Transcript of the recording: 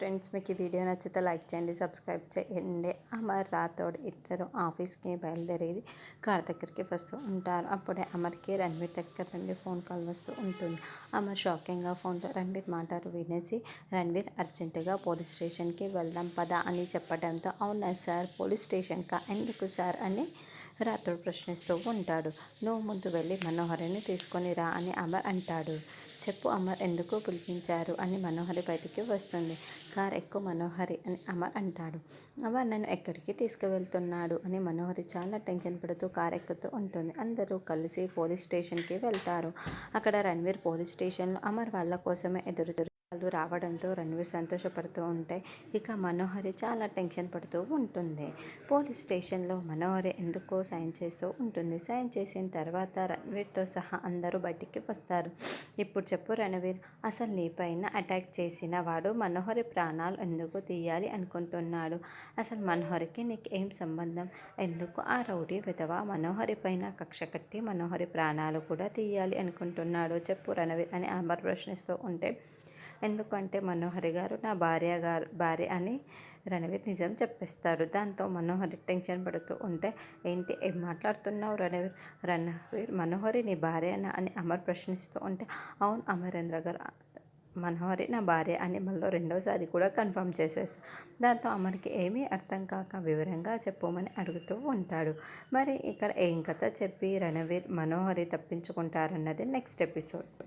Friends మీకు ఈ video నచ్చితే లైక్ చేయండి సబ్స్క్రైబ్ చేయండి. అమర్ రాథోడ్ ఇద్దరు ఆఫీస్కి బయలుదేరేది కార్ దగ్గరికి వస్తూ ఉంటారు. అప్పుడే అమర్కి రణ్వీర్ దగ్గర నుండి ఫోన్ కాల్ వస్తూ ఉంటుంది. అమర్ షాకింగ్గా ఫోన్లో రణ్వీర్ మాటలు వినేసి రణ్వీర్ అర్జెంటుగా పోలీస్ స్టేషన్కి వెళ్దాం పదా అని చెప్పడంతో అవునా సార్ పోలీస్ స్టేషన్కా ఎందుకు సార్? అని రాత్రుడు ప్రశ్నిస్తూ ఉంటాడు. నువ్వు ముందు వెళ్ళి మనోహరిని తీసుకొని రా అని అమర్ అంటాడు. చెప్పు అమర్ ఎందుకు పిలిపించారు అని మనోహరి బయటికి వస్తుంది. కార్ ఎక్కువ మనోహరి అని అమర్ అంటాడు. అమర్ నన్ను ఎక్కడికి తీసుకువెళ్తున్నాడు అని మనోహరి చాలా టెన్షన్ పడుతూ కార్ ఎక్కుతూ ఉంటుంది. అందరూ కలిసి పోలీస్ స్టేషన్కి వెళ్తారు. అక్కడ రణ్వీర్ పోలీస్ స్టేషన్లో అమర్ వాళ్ళ కోసమే ఎదురు వాళ్ళు రావడంతో రణ్వీర్ సంతోషపడుతూ ఉంటే ఇక మనోహరి చాలా టెన్షన్ పడుతూ ఉంటుంది. పోలీస్ స్టేషన్లో మనోహరి ఎందుకో సైన్ చేస్తూ ఉంటుంది. సైన్ చేసిన తర్వాత రణ్వీర్తో సహా అందరూ బయటికి వస్తారు. ఇప్పుడు చెప్పు రణవీర్ అసలు నీ పైన అటాక్ చేసిన వాడు మనోహరి ప్రాణాలు ఎందుకు తీయాలి అనుకుంటున్నాడు? అసలు మనోహరికి నీకు ఏం సంబంధం? ఎందుకు ఆ రౌడీ విధవ మనోహరి పైన కక్ష కట్టి మనోహరి ప్రాణాలు కూడా తీయాలి అనుకుంటున్నాడు? చెప్పు రణవీర్ అని అమర్ ప్రశ్నిస్తూ ఉంటే ఎందుకంటే మనోహరి గారు నా భార్య గారు భార్య అని రణవీర్ నిజం చెప్పేస్తాడు. దాంతో మనోహరి టెన్షన్ పడుతూ ఉంటే ఏంటి ఏం మాట్లాడుతున్నావు రణవీర్? రణవీర్ మనోహరి నీ భార్యనా? అని అమర్ ప్రశ్నిస్తూ ఉంటే అవును అమరేంద్ర గారు మనోహరి నా భార్య అని మళ్ళీ రెండోసారి కూడా కన్ఫర్మ్ చేసేస్తా. దాంతో అమర్కి ఏమీ అర్థం కాక వివరంగా చెప్పమని అడుగుతూ ఉంటాడు. మరి ఇక్కడ ఏం కథ చెప్పి రణవీర్ మనోహరి తప్పించుకుంటారన్నది నెక్స్ట్ ఎపిసోడ్